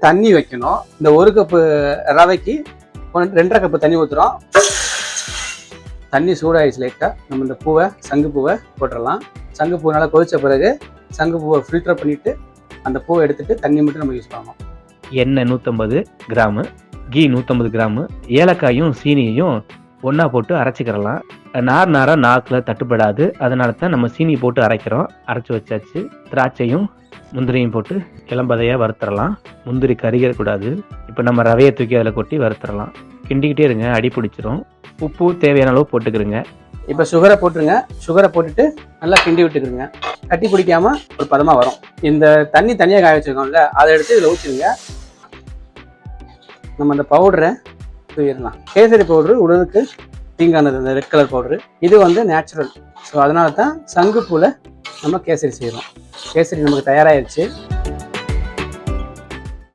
தண்ணி வைக்கணும். இந்த ஒரு கப்பு ரவைக்கு ஒன்- ரெண்டரை கப்பு தண்ணி ஊற்றுறோம் தண்ணி சூடாயிடுச்சு லைட்டாக நம்ம இந்த பூவை சங்கு பூவை போட்டுடலாம் சங்கு பூ நல்லா கொதித்த பிறகு சங்கு பூவை ஃபில்டர் பண்ணிவிட்டு அந்த பூவை எடுத்துகிட்டு தண்ணி மட்டும் நம்ம யூஸ் பண்ணணும். எண்ணெய் நூற்றம்பது கிராமு கீ நூற்றம்பது கிராமு ஏலக்காயும் சீனியையும் ஒன்றா போட்டு அரைச்சிக்கிறலாம். நார் நாராக நாக்கில் தட்டுப்படாது. அதனால தான் நம்ம சீனி போட்டு அரைக்கிறோம். அரைச்சி வச்சாச்சு. திராட்சையும் முந்திரியும் போட்டு இளம்பதையாக வறுத்துறலாம். முந்திரி கருகிடக்கூடாது இப்போ நம்ம ரவையை தூக்கி அதில் கொட்டி வறுத்துடலாம் கிண்டிக்கிட்டே இருங்க அடி பிடிச்சிரும். உப்பு தேவையான அளவு போட்டுக்கிறங்க இப்போ சுகரை போட்டுருங்க. சுகரை போட்டுட்டு நல்லா கிண்டி விட்டுக்கிறங்க கட்டி பிடிக்காம ஒரு பதமாக வரும். இந்த தண்ணி தனியாக காய வச்சுருக்கோம்ல அதை எடுத்து இதில் ஊற்றிடுங்க நம்ம அந்த பவுடரை தூயிடலாம் கேசரி பவுடரு உடலுக்கு தீங்கானது இந்த ரெட் கலர் பவுடரு இது வந்து நேச்சுரல் ஸோ அதனால தான் சங்குப்பூவில் நம்ம கேசரி செய்கிறோம் கேசரி நமக்கு தயாராகிடுச்சு